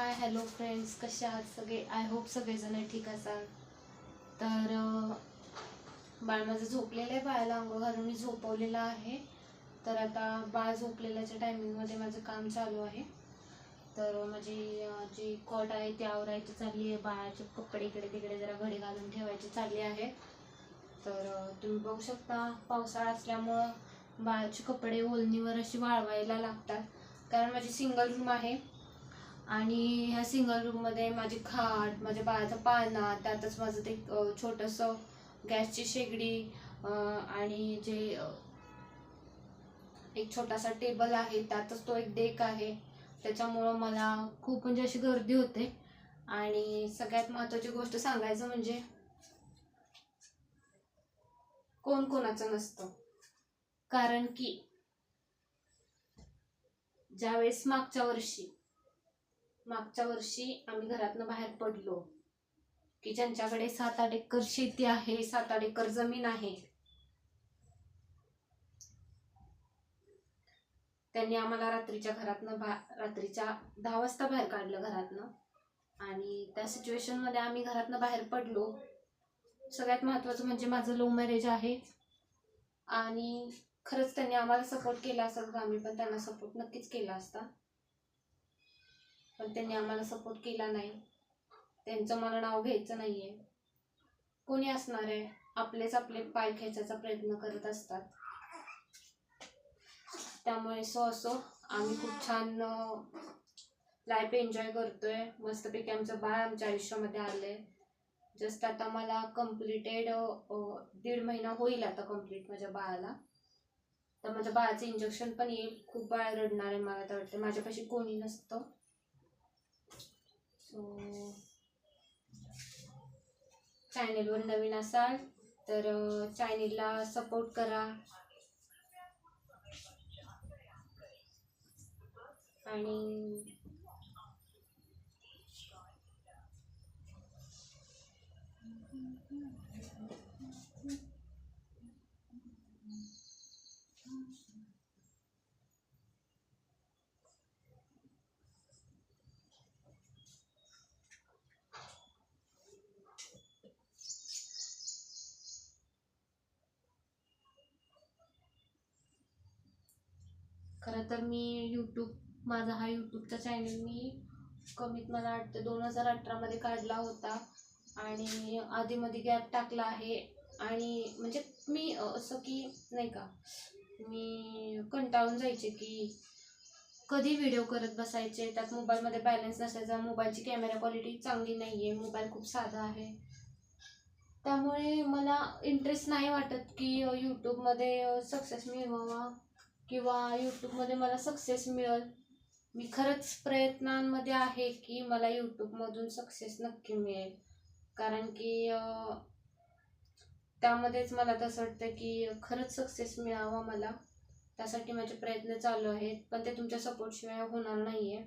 Hi hello friends कसे आहात सगळे? आय होप सगळेजण ठीक असाल. तर बाळ माझं झोपलेलं आहे बाळाला. अंघोळ घालून मी झोपवलेलं आहे. तर आता बाळ झोपलेल्याच्या टायमिंगमध्ये माझं काम चालू आहे. तर माझी जी कॉट आहे ती आवरायची चालली आहे. बाळाचे कपडे इकडे तिकडे जरा घडी घालून ठेवायची चालली आहे. तर तुम्ही बघू शकता पावसाळा असल्यामुळं बाळाचे कपडे ओलणीवर अशी वाळवायला लागतात. कारण माझी सिंगल रूम आहे. आणि ह्या सिंगल रूममध्ये माझी खाट माझ्या बाळाचा पाळणा त्यातच माझं ते छोटंसं गॅसची शेगडी आणि जे एक छोटासा टेबल आहे त्यातच तो एक डेक आहे. त्याच्यामुळं मला खूप म्हणजे अशी गर्दी होते. आणि सगळ्यात महत्त्वाची गोष्ट सांगायचं म्हणजे कोण कोणाचं नसतं. कारण की ज्यावेळेस मागच्या वर्षी मागच्या वर्षी आम्ही घरातनं बाहेर पडलो की ज्यांच्याकडे सात आठ एकर शेती आहे सात आठ एकर जमीन आहे त्यांनी आम्हाला रात्रीच्या घरातनं बा रात्रीच्या दहा वाजता बाहेर काढलं घरातनं. आणि त्या सिच्युएशनमध्ये आम्ही घरातनं बाहेर पडलो. सगळ्यात महत्त्वाचं म्हणजे माझं लव्ह मॅरेज आहे. आणि खरंच त्यांनी आम्हाला सपोर्ट केला असता आम्ही पण त्यांना सपोर्ट नक्कीच केला असता. पण त्यांनी आम्हाला सपोर्ट केला नाही. त्यांचं मला नाव घ्यायचं नाही आहे कोणी असणार आहे? आपलेच आपले पाय खेचायचा प्रयत्न करत असतात. त्यामुळे सो असो आम्ही खूप छान लाईफ एन्जॉय करतोय. मस्तपैकी आमचं बाळ आमच्या आयुष्यामध्ये आलंय. जस्ट आता मला कम्प्लिटेड दीड महिना होईल आता कंप्लीट माझ्या बाळाला. तर माझ्या बाळाचं इंजेक्शन पण येईल. खूप बाळ रडणार आहे मला तर वाटतं माझ्यापाशी कोणी नसतं. सो चॅनेलवर नवीन असाल तर चॅनेलला सपोर्ट करा. आणि खरं तर मी यूट्यूब माझा हा यूट्यूबचा चॅनल मी कमीत मला वाटतं दोन हजार अठरामध्ये काढला होता. आणि आधीमध्ये गॅप टाकला आहे. आणि म्हणजे मी असं की नाही का मी कंटाळून जायचे की कधी व्हिडिओ करत बसायचे त्यात मोबाईलमध्ये बॅलन्स नसायचा मोबाईलची कॅमेरा क्वालिटी चांगली नाही आहे मोबाईल खूप साधा आहे. त्यामुळे मला इंटरेस्ट नाही वाटत की यूट्यूबमध्ये सक्सेस मिळवावा. किंवा यूट्यूबमध्ये मला सक्सेस मिळेल. मी खरंच प्रयत्नांमध्ये आहे की मला यूट्यूबमधून सक्सेस नक्की मिळेल. कारण की त्यामध्येच मला तसं वाटतं की खरंच सक्सेस मिळावा मला. त्यासाठी माझे प्रयत्न चालू आहेत. पण ते तुमच्या सपोर्टशिवाय होणार नाही आहे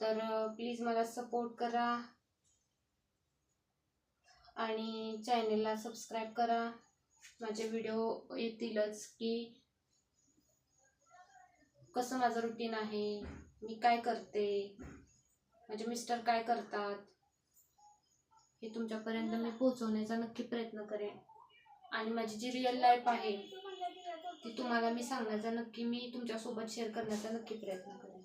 तर प्लीज मला सपोर्ट करा. आणि चॅनलला सबस्क्राईब करा. माझे व्हिडिओ येतीलच की कसं माझं रुटीन आहे? मी काय करते? माझे मिस्टर काय करतात? हे तुमच्यापर्यंत मी पोहोचवण्याचा नक्की प्रयत्न करेन. आणि माझी जी रिअल लाईफ आहे ती तुम्हाला मी सांगण्याचा नक्की मी तुमच्यासोबत शेअर करण्याचा नक्की प्रयत्न करेन.